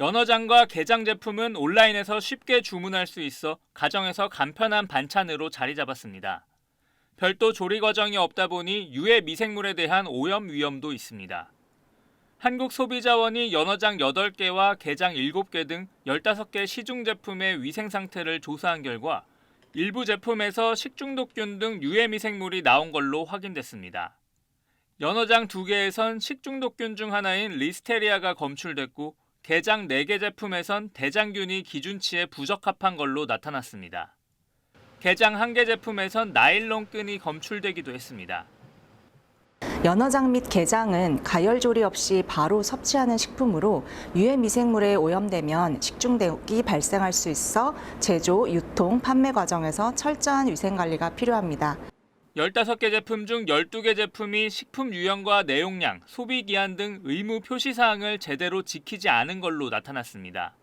연어장과 게장 제품은 온라인에서 쉽게 주문할 수 있어 가정에서 간편한 반찬으로 자리 잡았습니다. 별도 조리 과정이 없다 보니 유해 미생물에 대한 오염 위험도 있습니다. 한국소비자원이 연어장 8개와 게장 7개 등 15개 시중 제품의 위생 상태를 조사한 결과 일부 제품에서 식중독균 등 유해 미생물이 나온 걸로 확인됐습니다. 연어장 2개에선 식중독균 중 하나인 리스테리아가 검출됐고 게장 4개 제품에선 대장균이 기준치에 부적합한 걸로 나타났습니다. 게장 1개 제품에선 나일론 끈이 검출되기도 했습니다. 연어장 및 게장은 가열 조리 없이 바로 섭취하는 식품으로 유해 미생물에 오염되면 식중독이 발생할 수 있어 제조, 유통, 판매 과정에서 철저한 위생 관리가 필요합니다. 15개 제품 중 12개 제품이 식품 유형과 내용량, 소비 기한 등 의무 표시 사항을 제대로 지키지 않은 걸로 나타났습니다.